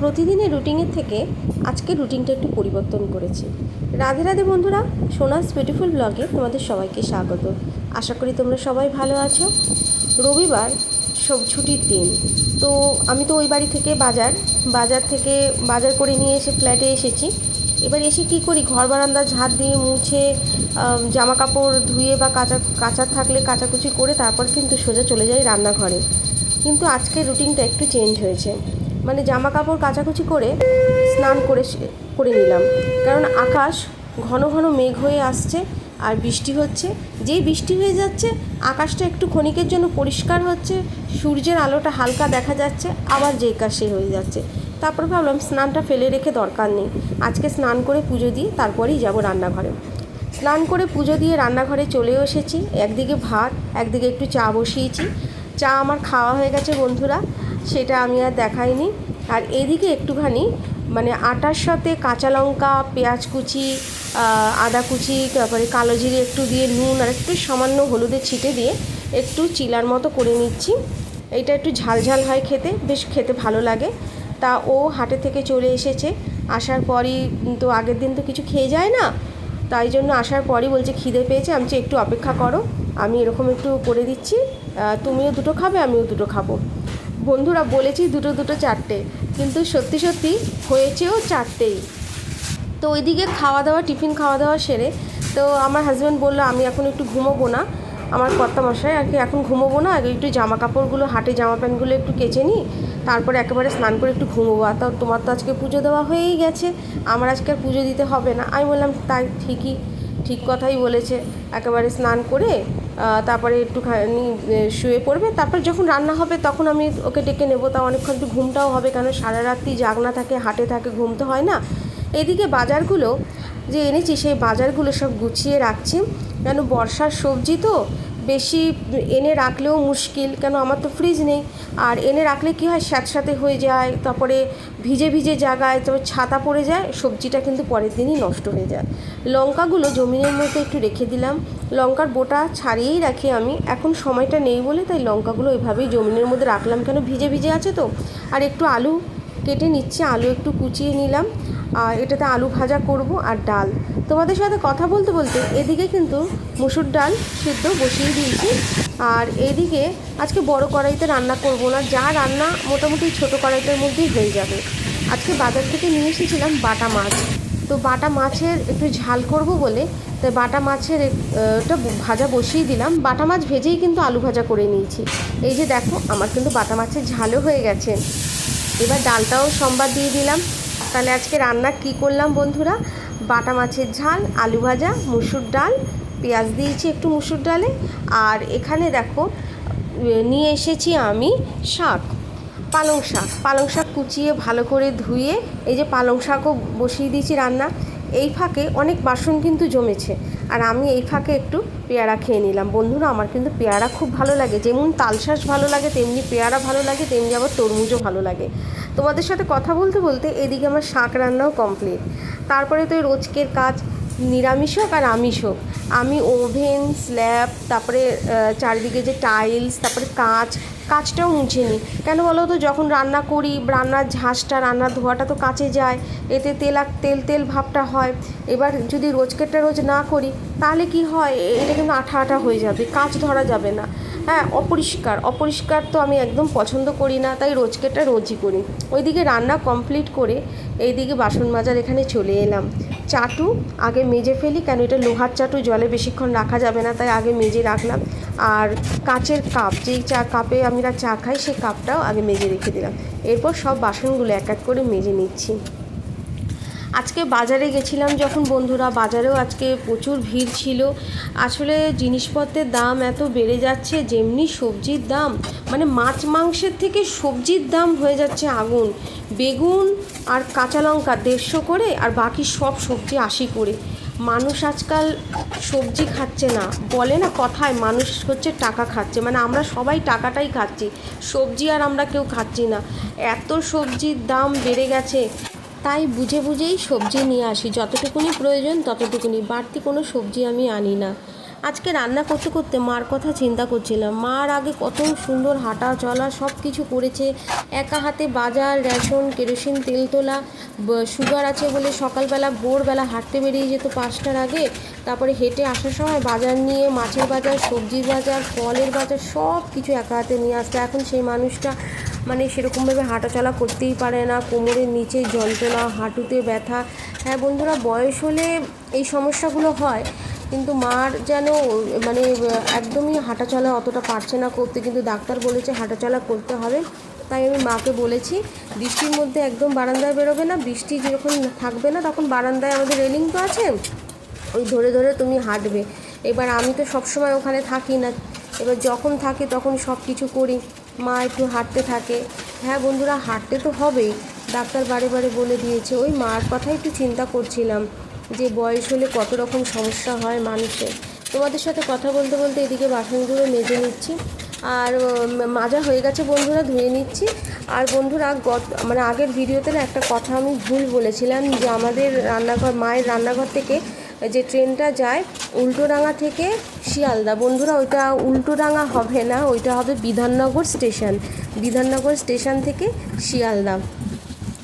প্রতিদিনের রুটিনের থেকে আজকে রুটিনটা একটু পরিবর্তন করেছি। রাধে রাধে বন্ধুরা, সোনাস বিউটিফুল ব্লগে তোমাদের সবাইকে স্বাগত। আশা করি তোমরা সবাই ভালো আছো। রবিবার সব ছুটির দিন। তো আমি তো ওই বাড়ি থেকে বাজার বাজার থেকে বাজার করে নিয়ে এসে ফ্ল্যাটে এসেছি। এবার এসে কী করি? ঘর বারান্দা, ঝাড় দিয়ে মুছে জামা কাপড় ধুয়ে বা কাচা, কাঁচা থাকলে কাচাকুচি করে তারপর কিন্তু সোজা চলে যাই রান্নাঘরে। কিন্তু আজকের রুটিনটা একটু চেঞ্জ হয়েছে। মানে জামা কাপড় কাচাকুচি করে স্নান করে করে নিলাম। কারণ আকাশ ঘন ঘন মেঘ হয়ে আসছে আর বৃষ্টি হচ্ছে। যেই বৃষ্টি হয়ে যাচ্ছে, আকাশটা একটু ক্ষণিকের জন্য পরিষ্কার হচ্ছে, সূর্যের আলোটা হালকা দেখা যাচ্ছে, আবার যেই সে হয়ে যাচ্ছে। তারপর ভাবলাম স্নানটা ফেলে রেখে দরকার নেই। আজকে স্নান করে পুজো দিয়ে তারপরেই যাব রান্নাঘরে। স্নান করে পুজো দিয়ে রান্নাঘরে চলেও এসেছি। একদিকে ভাত, একদিকে একটু চা বসিয়েছি। চা আমার খাওয়া হয়ে গেছে, বন্ধুরা। সেটা আমি আর দেখাইনি। আর এদিকে একটুখানি মানে আটার সাথে কাঁচা লঙ্কা, পেঁয়াজ কুচি আদা কুচি, তারপরে কালো জিরে একটু দিয়ে নুন আর একটু সামান্য হলুদের ছিটে দিয়ে একটু চিলার মতো করে নিচ্ছি। এটা একটু ঝাল ঝাল হয় খেতে, বেশ খেতে ভালো লাগে। তা ও হাটে থেকে চলে এসেছে। আসার পরই তো আগের দিন তো কিছু খেয়ে যায় না। তাই জন্য আসার পরই বলছে, খিদে পেয়েছে, আমি একটু অপেক্ষা করো, আমি এরকম একটু করে দিচ্ছি। তুমিও দুটো খাবে, আমিও দুটো খাব। বন্ধুরা বলেছি দুটো দুটো, চারটে। কিন্তু সত্যি সত্যি হয়েছেও চারটেই। তো ওইদিকে খাওয়া দাওয়া, টিফিন খাওয়া দাওয়া সেরে, তো আমার হাজব্যান্ড বলল, আমি এখন একটু ঘুমোবো না। আমার কর্তা মশাই আর কি, এখন ঘুমোবো না, আগে একটু জামা কাপড়গুলো হাটে জামা প্যান্টগুলো একটু কেচে নিই তারপরে একেবারে স্নান করে একটু ঘুমোবো। আর তো, তোমার তো আজকে পুজো দেওয়া হয়েই গেছে, আমার আজকে আর পুজো দিতে হবে না। আমি বললাম, তাই ঠিকই, ঠিক কথাই বলেছে। একেবারে স্নান করে তারপরে একটুখানি শুয়ে পড়বে। তারপর যখন রান্না হবে, তখন আমি ওকে ডেকে নেব। তা অনেকক্ষণ একটু ঘুমটাও হবে, কেন সারা রাত্রি জাগনা থাকে, হাটে থাকে, ঘুম তো হয় না। এদিকে বাজারগুলো যে এনেছি, সেই বাজারগুলো সব গুছিয়ে রাখছি। কেন বর্ষার সবজি তো বেশি এনে রাখলেও মুশকিল, কেন আমার তো ফ্রিজ নেই। আর এনে রাখলে কী হয়? স্যাঁতস্যাঁতে হয়ে যায়, তারপরে ভিজে ভিজে জায়গায় তারপর ছাতা পড়ে যায়, সবজিটা কিন্তু পরের দিনই নষ্ট হয়ে যায়। লঙ্কাগুলো জমিনের মধ্যে একটু রেখে দিলাম। লঙ্কার বোটা ছাড়িয়েই রাখি আমি। এখন সময়টা নেই বলে তাই লঙ্কাগুলো এভাবেই জমিনের মধ্যে রাখলাম। কেন ভিজে ভিজে আছে তো? আর একটু আলু কেটে নিচ্ছি, আলু একটু কুচিয়ে নিলাম। এটাতে আলু ভাজা করব আর ডাল। তোমাদের সাথে কথা বলতে বলতে এদিকে কিন্তু মুসুর ডাল সিদ্ধ বসিয়ে দিয়েছি। আর এদিকে আজকে বড় কড়াইতে রান্না করব না যা রান্না মোটামুটি ছোট কড়াইটার মধ্যেই হয়ে যাবে। আজকে বাজার থেকে নিয়ে এসেছিলাম বাটা মাছ। তো বাটা মাছের একটু ঝাল করব বলে তাই বাটা মাছের এক- আহ, টা ভাজা বসিয়ে দিলাম। বাটা মাছ ভেজেই কিন্তু আলু ভাজা করে নিয়েছি। এই যে দেখো আমার কিন্তু বাটা মাছের ঝালও হয়ে গেছে। এবার ডালটাও সোমবার দিয়ে দিলাম। তাহলে আজকে রান্না কি করলাম বন্ধুরা? বাটা মাছের ঝাল, আলু ভাজা, মুসুর ডাল, পেঁয়াজ দিয়েছি একটু মুসুর ডালে। আর এখানে দেখো, নিয়ে এসেছি আমি শাক, পালং শাক। পালং শাক কুচিয়ে ভালো করে ধুয়ে এই যে পালং শাকও বসিয়ে দিয়েছি রান্না। এই ফাঁকে অনেক বাসন কিন্তু জমেছে। আর আমি এই ফাঁকে একটু পেয়ারা খেয়ে নিলাম। বন্ধুরা, আমার কিন্তু পেয়ারা খুব ভালো লাগে। যেমন তালশাঁস ভালো লাগে, তেমনি পেয়ারা ভালো লাগে, তেমনি আবার তরমুজও ভালো লাগে। তোমাদের সাথে কথা বলতে বলতে এদিকে আমার শাঁখ রান্নাও কমপ্লিট তারপরে তো রোজকের কাজ নিরামিষ হোক আর আমিষ হোক। আমি ওভেন, স্ল্যাব, তারপরে চারিদিকে যে টাইলস, তারপরে কাঁচ, কাঁচটাও মুছে নিই। কেন বলো তো, যখন রান্না করি, রান্নার ঝাঁসটা রান্নার ধোয়াটা তো কাঁচে যায়, এতে তেল আর, তেল তেল ভাবটা হয়। এবার যদি রোজকেরটা রোজ না করি, তাহলে কি হয়? এটা কিন্তু আঠা আঠা হয়ে যাবে, কাঁচ ধরা যাবে না। হ্যাঁ অপরিষ্কার অপরিষ্কার তো আমি একদম পছন্দ করি না, তাই রোজকেরটা রোজই করি। ওইদিকে রান্না কমপ্লিট করে, এইদিকে বাসন মাজার এখানে চলে এলাম। চাটু আগে মেজে ফেলি, কেন এটা লোহার চাটু, জলে বেশিক্ষণ রাখা যাবে না, তাই আগে মেজে রাখলাম। আর কাচের কাপ, যেই চা, কাপে আমরা চা খাই, সেই কাপটাও আগে মেজে রেখে দিলাম। এরপর সব বাসনগুলো এক এক করে মেজে নিচ্ছি। আজকে বাজারে গেছিলাম যখন, বন্ধুরা, বাজারেও আজকে প্রচুর ভিড় ছিল। আসলে জিনিসপত্রের দাম এত বেড়ে যাচ্ছে, যেমনি সবজির দাম। মানে মাছ মাংসের থেকে সবজির দাম হয়ে যাচ্ছে আগুন। বেগুন আর কাঁচা লঙ্কা দেড়শো করে, আর বাকি সব সবজি আশি করে। মানুষ আজকাল সবজি খাচ্ছে না। বলে না কথায়, মানুষ হচ্ছে টাকা খাচ্ছে। মানে আমরা সবাই টাকাটাই খাচ্ছি। সবজি আর আমরা কেউ খাচ্ছি না। এত সবজির দাম বেড়ে গেছে। তাই বুঝে বুঝেই সবজি নিয়ে আসি। যতটুকুনি প্রয়োজন, ততটুকুনি। বাড়তি কোনো সবজি আমি আনি না। আজকে রান্না করতে করতে মার কথা চিন্তা করছিলাম। মার আগে কত সুন্দর হাঁটা চলা সব কিছু করেছে। একা হাতে বাজার, রেশন, কেরোসিন, তেল তোলা সুগার আছে বলে সকালবেলা, ভোরবেলা হাঁটতে বেরিয়ে যেত পাঁচটার আগে। তারপরে হেঁটে আসার সময় বাজার নিয়ে, মাছের বাজার, সবজির বাজার, ফলের বাজার সব কিছু একা হাতে নিয়ে আসতো। এখন সেই মানুষটা মানে সেরকমভাবে হাঁটাচলা করতেই পারে না, কোমরের নিচে যন্ত্রণা, হাঁটুতে ব্যথা। হ্যাঁ বন্ধুরা, বয়স হলে এই সমস্যাগুলো হয়, কিন্তু মার যেন মানে একদমই হাঁটাচলা অতটা পারছে না করতে, কিন্তু ডাক্তার বলেছে হাঁটাচলা করতে হবে। তাই আমি মাকে বলেছি, বৃষ্টির মধ্যে একদম বারান্দায় বেরোবে না, বৃষ্টি যেরকম থাকবে না, তখন বারান্দায় আমাদের রেলিং তো আছে, ওই ধরে ধরে তুমি হাঁটবে। এবার আমি তো সবসময় ওখানে থাকি না, এবার যখন থাকি তখন সব কিছু করি। মা একটু হাঁটতে থাকে। হ্যাঁ বন্ধুরা, হাঁটতে তো হবেই। ডাক্তার বারে বারে বলে দিয়েছে। ওই মার কথা একটু চিন্তা করছিলাম যে বয়স হলে কত রকম সমস্যা হয় মানুষের। তোমাদের সাথে কথা বলতে বলতে এদিকে বাসনগুলো মেজে নিচ্ছি। আর মাজা হয়ে গেছে বন্ধুরা, ধুয়ে নিচ্ছি। আর বন্ধুরা, গত মানে আগের ভিডিওতে না একটা কথা আমি ভুল বলেছিলাম যে আমাদের রান্নাঘর, মায়ের রান্নাঘর থেকে যে ট্রেনটা যায় উল্টোডাঙা থেকে শিয়ালদা। বন্ধুরা, ওইটা উল্টোডাঙা হবে না, ওইটা হবে বিধাননগর স্টেশন। বিধাননগর স্টেশন থেকে শিয়ালদা।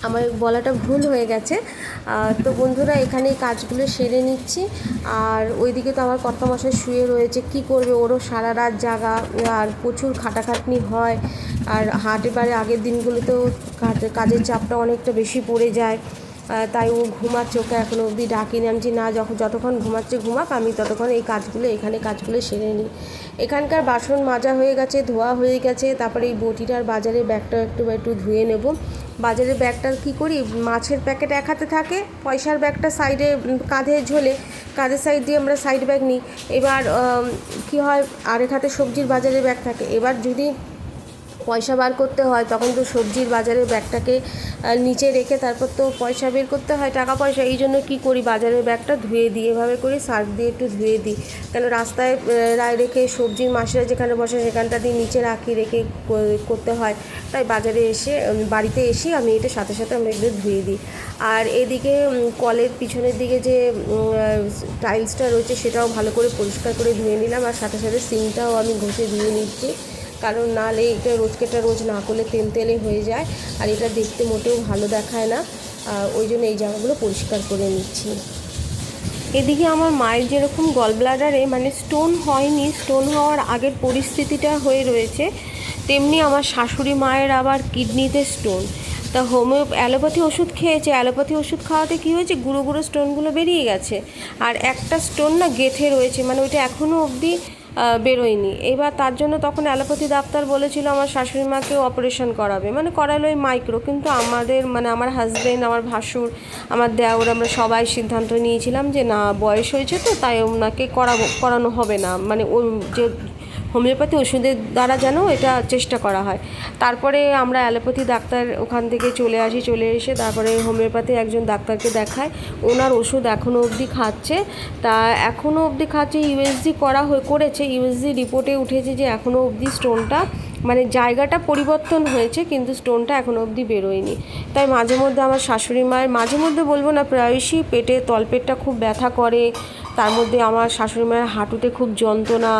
আমার বলাটা ভুল হয়ে গেছে। তো বন্ধুরা এখানে কাজগুলো সেরে নিচ্ছি। আর ওইদিকে তো আমার কর্তামশাই শুয়ে রয়েছে। কি করবে? ওরও সারা রাত জাগা, আর প্রচুর খাটাখাটনি হয়। আর হাটে এবারে আগের দিনগুলোতেও কাজের চাপটা অনেকটা বেশি পড়ে যায়। তাই ও ঘুমাচ্ছে, ওকে এখনও অবধি ডাকিনি। আমি যে না, যখন যতক্ষণ ঘুমাচ্ছে ঘুমাক, আমি ততক্ষণ এই কাজগুলো, এখানে কাজগুলো সেরে নিই। এখানকার বাসন মাজা হয়ে গেছে, ধোয়া হয়ে গেছে, তারপরে এই বটিটার বাজারে ব্যাগটা একটু একটু ধুয়ে নেব। বাজারের ব্যাগটা কী করি? মাছের প্যাকেট এক হাতে থাকে, পয়সার ব্যাগটা সাইডে কাঁধে ঝোলে কাঁধের সাইড দিয়ে আমরা সাইড ব্যাগ নিই। এবার কী হয়? আরেক হাতে সবজির বাজারের ব্যাগ থাকে। এবার যদি পয়সা বার করতে হয়, তখন তো সবজির বাজারের ব্যাগটাকে নিচে রেখে তারপর তো পয়সা বের করতে হয়, টাকা পয়সা, এই জন্য কী করি? বাজারের ব্যাগটা ধুয়ে দিই, এভাবে করে সার্ফ দিয়ে একটু ধুয়ে দিই। কেন রাস্তায় রায় রেখে সবজির মাসিরা যেখানে বসে সেখানটা দিয়ে নিচে রাখি, রেখে করতে হয়। তাই বাজারে এসে বাড়িতে এসে আমি এটা সাথে সাথে আমরা এগুলো ধুয়ে দিই। আর এদিকে কলের পিছনের দিকে যে টাইলসটা রয়েছে সেটাও ভালো করে পরিষ্কার করে ধুয়ে নিলাম, আর সাথে সাথে সিংটাও আমি ঘষে ধুয়ে নিচ্ছি। কারণ নালে এটা রোজকেটা রোজ না করলে তেল তেলে হয়ে যায়। আর এটা দেখতে মোটেও ভালো দেখায় না। ওই জন্য এই জায়গাগুলো পরিষ্কার করে নিচ্ছি। এদিকে আমার মায়ের যেরকম গল ব্লাডারে মানে স্টোন হয়নি, স্টোন হওয়ার আগের পরিস্থিতিটা হয়ে রয়েছে, তেমনি আমার শাশুড়ি মায়ের আবার কিডনিতে স্টোন। তা হোমিও, অ্যালোপ্যাথি ওষুধ খেয়েছে, অ্যালোপ্যাথি ওষুধ খাওয়াতে কী হয়েছে? গুঁড়ো গুঁড়ো স্টোনগুলো বেরিয়ে গেছে। আর একটা স্টোন না গেথে রয়েছে মানে ওইটা এখনও অবধি বেরোয়নি। এবার তার জন্য তখন অ্যালোপ্যাথি ডাক্তার বলেছিল আমার শাশুড়ি মাকে অপারেশন করাবে। মানে করালো ওই মাইক্রো, কিন্তু আমাদের মানে আমার হাজবেন্ড আমার ভাসুর, আমার দেওর আমরা সবাই সিদ্ধান্ত নিয়েছিলাম যে না, বয়স হয়েছে তো, তাই ওনাকে করাবো, করানো হবে না। মানে ওই যে হোমিওপ্যাথি ওষুধের দ্বারা যেন এটা চেষ্টা করা হয়। তারপরে আমরা অ্যালোপ্যাথি ডাক্তার ওখান থেকে চলে আসি, চলে এসে তারপরে হোমিওপ্যাথি একজন ডাক্তারকে দেখায় ওনার ওষুধ এখনও অবধি খাচ্ছে। তা এখনও অবধি খাচ্ছে ইউএসজি করা হয়ে করেছে। ইউএসজি রিপোর্টে উঠেছে যে এখনও অবধি স্টোনটা মানে জায়গাটা পরিবর্তন হয়েছে, কিন্তু স্টোনটা এখনও অবধি বেরোয়নি। তাই মাঝে মধ্যে আমার শাশুড়ি মায়ের, মাঝে মধ্যে বলব না, প্রায়শই পেটে তলপেটটা খুব ব্যথা করে। তার মধ্যে আমার শাশুড়ি মায়ের হাঁটুতে খুব যন্ত্রণা।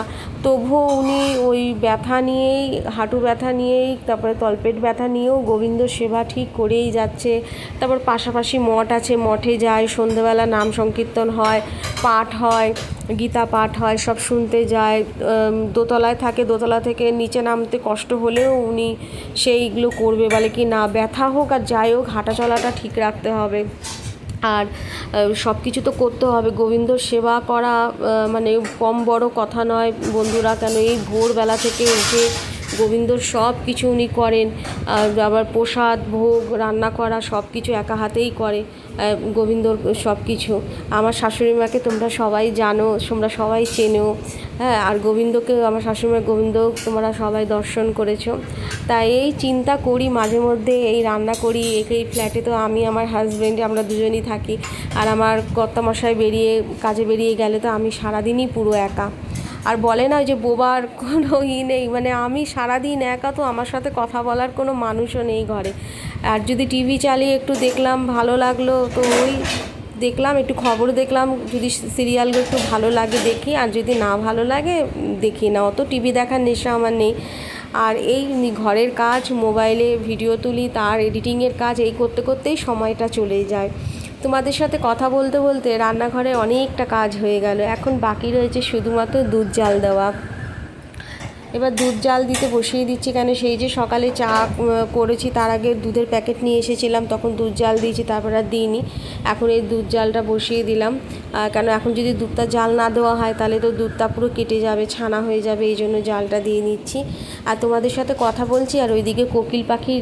তবুও উনি ওই ব্যথা নিয়েই, হাঁটু ব্যথা নিয়েই, তারপরে তলপেট ব্যথা নিয়েও গোবিন্দ সেবা ঠিক করেই যাচ্ছে। তারপর পাশাপাশি মঠ আছে, মঠে যায়, সন্ধেবেলা নাম সংকীর্তন হয়, পাঠ হয়, গীতা পাঠ হয়, সব শুনতে যায়। দোতলায় থাকে, দোতলা থেকে নিচে নামতে কষ্ট হলেও উনি সেইগুলো করবে বলে কি না, ব্যথা হোক আর যাই হোক হাঁটা চলাটা ঠিক রাখতে হবে। আর সব কিছু তো করতে হবে। গোবিন্দ সেবা করা মানে কম বড় কথা নয়। বন্ধুরা, কেন এই ভোরবেলা থেকে উঠে গোবিন্দর সব কিছু উনি করেন আবার প্রসাদ, ভোগ, রান্না করা সব কিছু একা হাতেই করে গোবিন্দর সব কিছু। আমার শাশুড়ি মাকে তোমরা সবাই জানো, তোমরা সবাই চেনো হ্যাঁ আর গোবিন্দকে, আমার শাশুড়িমা গোবিন্দ তোমরা সবাই দর্শন করেছ। তাই এই চিন্তা করি, মাঝে মধ্যে এই রান্না করি, এই ফ্ল্যাটে তো আমি, আমার হাজব্যান্ড আমরা দুজনই থাকি, আর আমার কর্তামশাই বেরিয়ে, কাজে বেরিয়ে গেলে তো আমি সারাদিনই পুরো একা। আর বলে না যে বোবার কোনো ই নেই মানে আমি সারাদিন একা তো আমার সাথে কথা বলার কোনো মানুষও নেই ঘরে। আর যদি টিভি চালিয়ে একটু দেখলাম, ভালো লাগল, তো ওই দেখলাম, একটু খবর দেখলাম, যদি সিরিয়ালগুলো একটু ভালো লাগে দেখি, আর যদি না ভালো লাগে দেখি না। অত টিভি দেখার নেশা আমার নেই। আর এই ঘরের কাজ, মোবাইলে ভিডিও তুলি, তার এডিটিংয়ের কাজ, এই করতে করতেই সময়টা চলে যায়। তোমাদের সাথে কথা বলতে বলতে রান্নাঘরে অনেকটা কাজ হয়ে গেল। এখন বাকি রয়েছে শুধুমাত্র দুধ জাল দেওয়া। এবার দুধ জাল দিতে বসিয়ে দিচ্ছি কেন? সেই যে সকালে চা করেছি, তার আগে দুধের প্যাকেট নিয়ে এসেছিলাম, তখন দুধ জাল দিয়েছি, তারপর আর দিইনি। এখন এই দুধ জালটা বসিয়ে দিলাম। কেন, এখন যদি দুধটা জাল না দেওয়া হয়, তাহলে তো দুধটা পুরো কেটে যাবে, ছানা হয়ে যাবে, এই জন্য জালটা দিয়ে নিচ্ছি। আর তোমাদের সাথে কথা বলছি, আর ওইদিকে কোকিল পাখি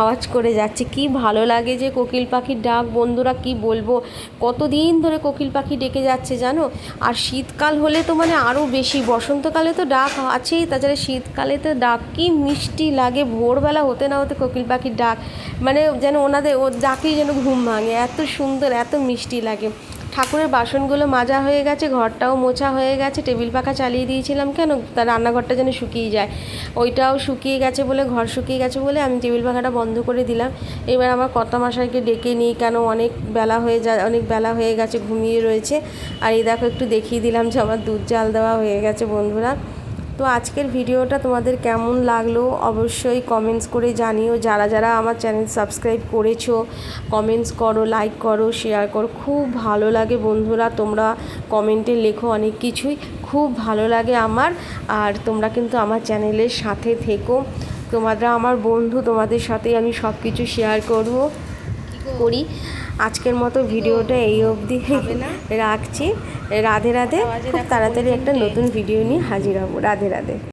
আওয়াজ করে যাচ্ছে। কি ভালো লাগে যে কোকিল পাখির ডাক, বন্ধুরা কি বলব? কতদিন ধরে কোকিল পাখি ডেকে যাচ্ছে, জানো? আর শীতকাল হলে তো মানে আরও বেশি, বসন্তকালে তো ডাক আছেই তাছাড়া শীতকালে তো ডাক কি মিষ্টি লাগে, ভোরবেলা হতে না হতে কোকিল পাখির ডাক মানে যেন ওনাদের, ওর ডাকেই যেন ঘুম ভাঙে, এত সুন্দর, এত মিষ্টি লাগে। ঠাকুরের বাসনগুলো মাজা হয়ে গেছে, ঘরটাও মোছা হয়ে গেছে, টেবিল পাখা চালিয়ে দিয়েছিলাম, কেন তার রান্নাঘরটা যেন শুকিয়ে যায়। ওইটাও শুকিয়ে গেছে বলে, ঘর শুকিয়ে গেছে বলে আমি টেবিল পাখাটা বন্ধ করে দিলাম। এবার আমার কর্তা মশাইকে ডেকে নিই, কেন অনেক বেলা হয়ে যায়, অনেক বেলা হয়ে গেছে, ঘুমিয়ে রয়েছে। আর এই দেখো, একটু দেখিয়ে দিলাম যে আমার দুধ জাল দেওয়া হয়ে গেছে, বন্ধুরা। তো আজকের ভিডিওটা তোমাদের কেমন লাগল অবশ্যই কমেন্টস করে জানিও। যারা যারা আমার চ্যানেল সাবস্ক্রাইব করেছ কমেন্টস করো লাইক করো শেয়ার করো, খুব ভালো লাগে বন্ধুরা। তোমরা কমেন্টে লেখো অনেক কিছুই। খুব ভালো লাগে আমার। আর তোমরা কিন্তু আমার চ্যানেলের সাথে থেকো। তোমরা, আমার বন্ধু, তোমাদের সাথে আমি সব কিছু শেয়ার করব। করি। আজকের মতো ভিডিওটা এই অবধি রাখছি। রাধে রাধে। খুব তাড়াতাড়ি একটা নতুন ভিডিও নিয়ে হাজির হব। রাধে রাধে।